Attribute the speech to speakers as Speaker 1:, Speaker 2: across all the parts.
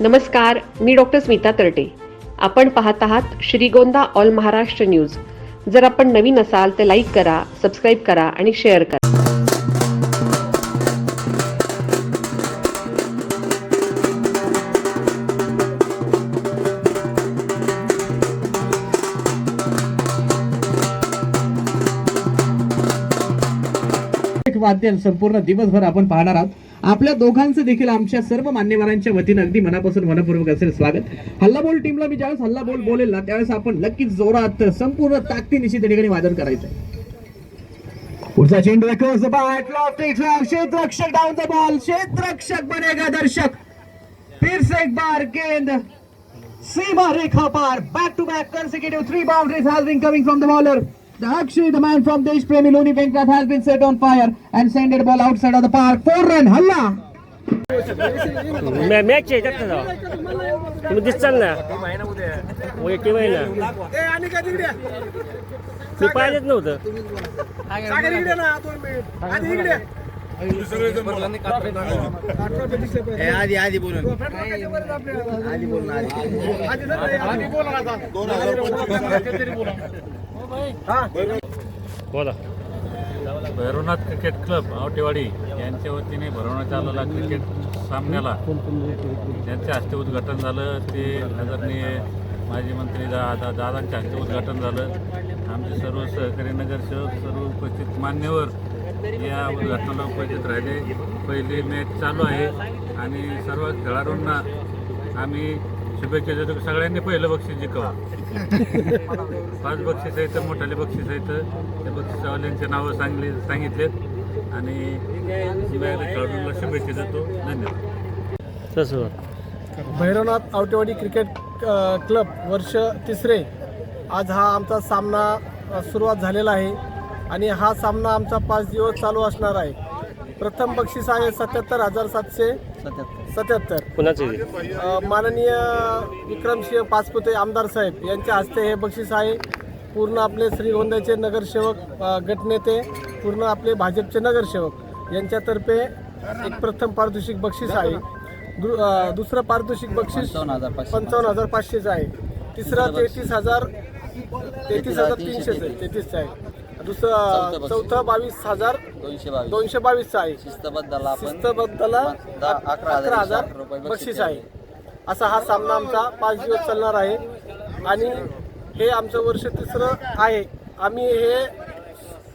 Speaker 1: नमस्कार मी डॉक्टर स्मिता तरटे. आपण पाहत आहात श्रीगोंदा ऑल महाराष्ट्र न्यूज. जर आपण नवीन असाल तर लाईक करा सबस्क्राईब करा आणि शेअर करा.
Speaker 2: वाद्य संपूर्ण दिवसभर आपण पाहणार आहोत. आपल्या दोघांचं देखील आमच्या सर्व मान्यवरांच्या वतीनं अगदी मनापासून मनपूर्वक असेल स्वागत. हल्ला बोल टीमला मी ज्यावेळेस हल्ला बोल बोलेल ना त्यावेळेस आपण नक्कीच जोरात संपूर्ण ताकदीनिशी त्या ठिकाणी वादन करायचं पुढचा चेंडू across क्षेत्ररक्षक डाऊन द बॉल क्षेत्ररक्षक बनेगा दर्शक. फिर से एक बार गेंद. सीमा रेखा पार back to back consecutive three boundaries has been coming from the bowler the Akshay the man from Desh Premi Loni Venkat has been set on fire and sent the ball outside of the park four run halla
Speaker 3: मॅ- match आहे जास्त जावा तुम्ही दिसताल ना मग team आहे ना मी पाहिजेच नव्हतं
Speaker 4: आधी आधी बोलून आधी बोलून आधी
Speaker 3: बोला.
Speaker 5: भैरवनाथ क्रिकेट क्लब आवटेवाडी यांच्या वतीने भरवण्यात आलेला क्रिकेट सामन्याला त्यांच्या हस्ते उद्घाटन झालं. ते आदरणीय माजी मंत्री दादा दादांच्या हस्ते उद्घाटन झालं. आमचे सर्व सहकारी नगरसेवक सर्व उपस्थित मान्यवर या उद्घाटनाला उपस्थित राहिले. पहिली मॅच चालू आहे आणि सर्व खेळाडूंना आम्ही शुभेच्छा देतो. की सगळ्यांनी पहिलं बक्षीस जिंकावं. पाच बक्षीस आहेत मोठाले बक्षीस आहेत. त्या बक्षिसावाल्यांचे नावं सांगली सांगितलेत. आणि खेळाडूंना शुभेच्छा देतो. धन्यवाद.
Speaker 3: तसं
Speaker 6: भैरवनाथ आवटेवाडी क्रिकेट क्लब वर्ष तिसरे. आज हा आमचा सामना सुरुवात झालेला आहे. आणि हा सामना आमचा पाच दिवस चालू असणार आहे. प्रथम बक्षीस आहे सत्याहत्तर हजार सातशे. सत्याहत्तर.
Speaker 3: कुणाचं?
Speaker 6: माननीय विक्रमसिंह पाचपुते आमदार साहेब यांच्या हस्ते हे बक्षीस आहे. पूर्ण आपले श्रीगोंद्याचे नगरसेवक गटनेते पूर्ण आपले भाजपचे नगरसेवक यांच्यातर्फे एक प्रथम पारितोषिक बक्षीस आहे. दु- दुसरं पारितोषिक बक्षीस पंचावन्न हजार पाचशेचं आहे. तिसरं तेहतीस हजार तेहतीस हजार तीनशेच आहे. तेहतीसचं आहे. दुसरं चौथं बावीस हजार
Speaker 4: दोनशे बावीस.
Speaker 6: दोनशे बावीसचं आहे.
Speaker 4: शिस्तबद्दल आपण
Speaker 6: शिस्तबद्दला
Speaker 4: अकरा हजार बक्षीस
Speaker 6: आहे. असा हा सामना आमचा पाच दिवस चालणार आहे. आणि हे आमचं वर्ष तिसरं आहे. आम्ही हे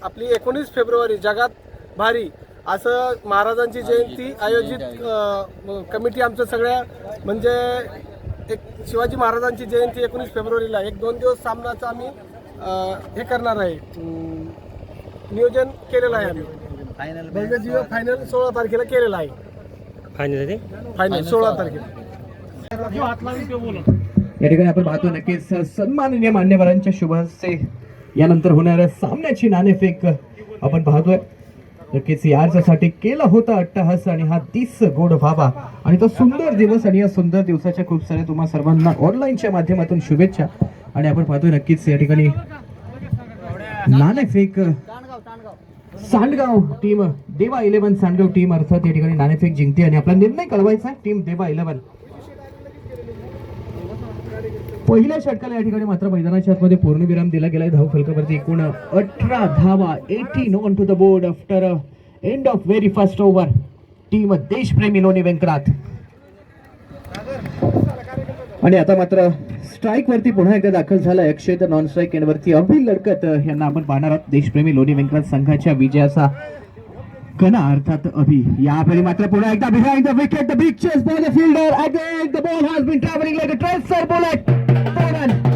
Speaker 6: आपली एकोणीस फेब्रुवारी जगात भारी असं महाराजांची जयंती आयोजित कमिटी आमच्या सगळ्या म्हणजे एक शिवाजी महाराजांची जयंती एकोणीस फेब्रुवारीला. एक दोन दिवस सामनाचं आम्ही हे करणार आहे. नियोजन केलेलं आहे आम्ही.
Speaker 4: फायनल
Speaker 6: भव्य दिव्य फायनल सोळा तारखेला केलेला आहे.
Speaker 3: फायनल आहे
Speaker 6: फायनल सोळा तारखेला.
Speaker 2: या ठिकाणी आपण पाहतो नक्कीच सन्माननीय मान्यवरांच्या शुभ हस्ते यानंतर होणाऱ्या सामन्याची नाणेफेक आपण पाहतोय. नक्कीच याच्यासाठी केला होता अट्टहास आणि हा दिस गोड व्हावा. आणि तो सुंदर दिवस आणि या सुंदर दिवसाच्या खूप साऱ्या तुम्हा सर्वांना ऑनलाईनच्या माध्यमातून शुभेच्छा. आणि आपण पाहतोय नक्कीच या ठिकाणी नाणेफेक Sandgaon team Deva eleven Sandgaon team अर्थात या ठिकाणी नाणेफेक जिंकते आणि आपला निर्णय कळवायचा टीम देवा इलेव्हन पहिल्या षटकाला या ठिकाणी मात्र मैदानाच्या आतमध्ये पूर्णविराम दिला गेलाय. धाव फलकावरती एकूण अठरा धावा. Eighteen on to the board after end of very first over team Deshpremi Loni Vyanknath आणि आता मात्र स्ट्राईक वरती पुन्हा एकदा दाखल झाला. अक्षय तर नॉन स्ट्राईक वरती अभिल लडकत यांना आपण पाहणार आहोत. देशप्रेमी लोणी व्यंकनाथ संघाच्या विजयाचा कणा अर्थात अभि. यावेळी मात्र पुन्हा एकदा behind the wicket the big chase by the fielder again the ball has been travelling like a tracer bullet